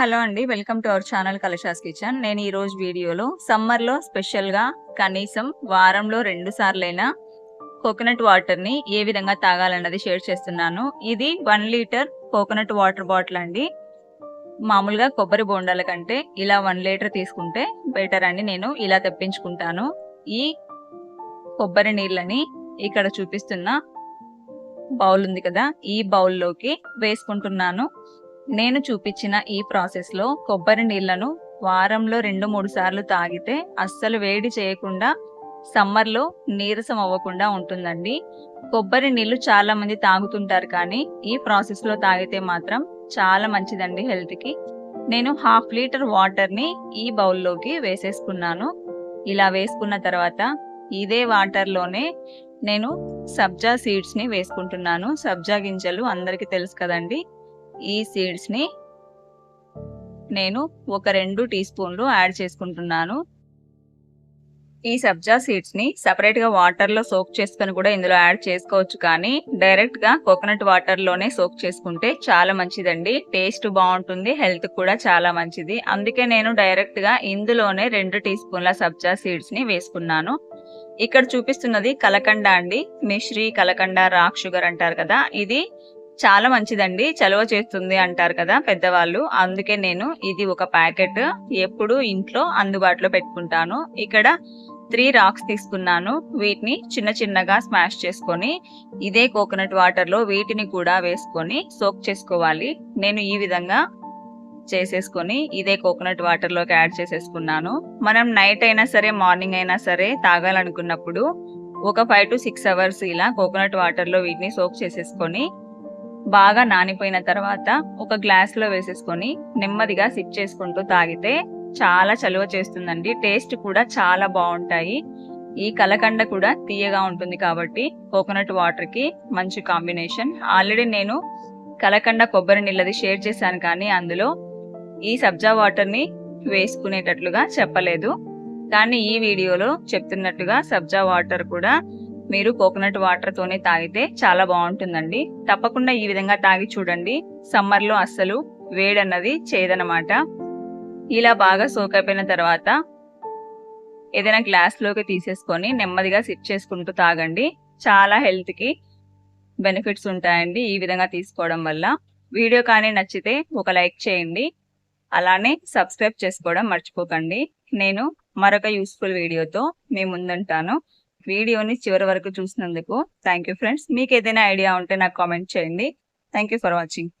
Hello అండి welcome to our channel Kalasha's kitchen. నేను ఈ రోజు వీడియోలో సమ్మర్లో స్పెషల్గా కనీసం వారంలో రెండు సార్లైనా కోకోనట్ వాటర్ని ఏ విధంగా తాగాలన్నది షేర్ చేస్తున్నాను. ఇది one litre coconut water bottle అండి. మామూలుగా కొబ్బరి బోండాల కంటే ఇలా వన్ లీటర్ తీసుకుంటే బెటర్ అని నేను ఇలా తెప్పించుకుంటాను. ఈ కొబ్బరి నీళ్ళని ఇక్కడ చూపిస్తున్న బౌల్ ఉంది కదా ఈ బౌల్లోకి వేసుకుంటున్నాను. నేను చూపించిన ఈ ప్రాసెస్లో కొబ్బరి నీళ్ళను వారంలో రెండు మూడు సార్లు తాగితే అస్సలు వేడి చేయకుండా సమ్మర్లో నీరసం అవ్వకుండా ఉంటుందండి. కొబ్బరి నీళ్ళు చాలా మంది తాగుతుంటారు కానీ ఈ ప్రాసెస్లో తాగితే మాత్రం చాలా మంచిదండి హెల్త్కి. నేను హాఫ్ లీటర్ వాటర్ని ఈ బౌల్లోకి వేసేసుకున్నాను. ఇలా వేసుకున్న తర్వాత ఇదే వాటర్లోనే నేను సబ్జా సీడ్స్ని వేసుకుంటున్నాను. సబ్జా గింజలు అందరికీ తెలుసు కదండి. ఈ సీడ్స్ని నేను ఒక రెండు టీ స్పూన్లు యాడ్ చేసుకుంటున్నాను. ఈ సబ్జా సీడ్స్ని సపరేట్గా వాటర్లో సోక్ చేసుకొని కూడా ఇందులో యాడ్ చేసుకోవచ్చు కానీ డైరెక్ట్గా కోకోనట్ వాటర్లోనే సోక్ చేసుకుంటే చాలా మంచిదండి. టేస్ట్ బాగుంటుంది హెల్త్ కూడా చాలా మంచిది. అందుకే నేను డైరెక్ట్గా ఇందులోనే రెండు టీ స్పూన్ల సబ్జా సీడ్స్ని వేసుకున్నాను. ఇక్కడ చూపిస్తున్నది కలకండ అండి. మిశ్రీ కలకండ రాక్ షుగర్ అంటారు కదా ఇది చాలా మంచిదండి. చలువ చేస్తుంది అంటారు కదా పెద్దవాళ్ళు. అందుకే నేను ఇది ఒక ప్యాకెట్ ఎప్పుడు ఇంట్లో అందుబాటులో పెట్టుకుంటాను. ఇక్కడ త్రీ రాక్స్ తీసుకున్నాను. వీటిని చిన్న చిన్నగా స్మాష్ చేసుకొని ఇదే కోకోనట్ వాటర్లో వీటిని కూడా వేసుకొని సోక్ చేసుకోవాలి. నేను ఈ విధంగా చేసేసుకొని ఇదే కోకోనట్ వాటర్లోకి యాడ్ చేసేసుకున్నాను. మనం నైట్ అయినా సరే మార్నింగ్ అయినా సరే తాగాలనుకున్నప్పుడు ఒక ఫైవ్ టు సిక్స్ అవర్స్ ఇలా కోకోనట్ వాటర్లో వీటిని సోక్ చేసేసుకొని బాగా నానిపోయిన తర్వాత ఒక గ్లాస్లో వేసేసుకొని నెమ్మదిగా సిప్ చేసుకుంటూ తాగితే చాలా చలువ చేస్తుందండి. టేస్ట్ కూడా చాలా బాగుంటాయి. ఈ కలకండ కూడా తీయగా ఉంటుంది కాబట్టి కోకోనట్ వాటర్కి మంచి కాంబినేషన్. ఆల్రెడీ నేను కలకండ కొబ్బరి నీళ్ళది షేర్ చేశాను కానీ అందులో ఈ సబ్జా వాటర్ని వేసుకునేటట్లుగా చెప్పలేదు. కానీ ఈ వీడియోలో చెప్తున్నట్టుగా సబ్జా వాటర్ కూడా మీరు కోకోనట్ వాటర్ తోనే తాగితే చాలా బాగుంటుందండి. తప్పకుండా ఈ విధంగా తాగి చూడండి. సమ్మర్లో అస్సలు వేడన్నది చేయదనమాట ఇలా బాగా సోక్ అయిపోయిన తర్వాత ఏదైనా గ్లాస్లోకి తీసేసుకొని నెమ్మదిగా సిప్ చేసుకుంటూ తాగండి. చాలా హెల్త్కి బెనిఫిట్స్ ఉంటాయండి ఈ విధంగా తీసుకోవడం వల్ల. వీడియో కానీ నచ్చితే ఒక లైక్ చేయండి. అలానే సబ్స్క్రైబ్ చేసుకోవడం మర్చిపోకండి. నేను మరొక యూస్ఫుల్ వీడియోతో మీ ముందుంటాను. వీడియోని చివరి వరకు చూసినందుకు థ్యాంక్ యూ ఫ్రెండ్స్. మీకు ఏదైనా ఐడియా ఉంటే నాకు కామెంట్ చేయండి. Thank you for watching.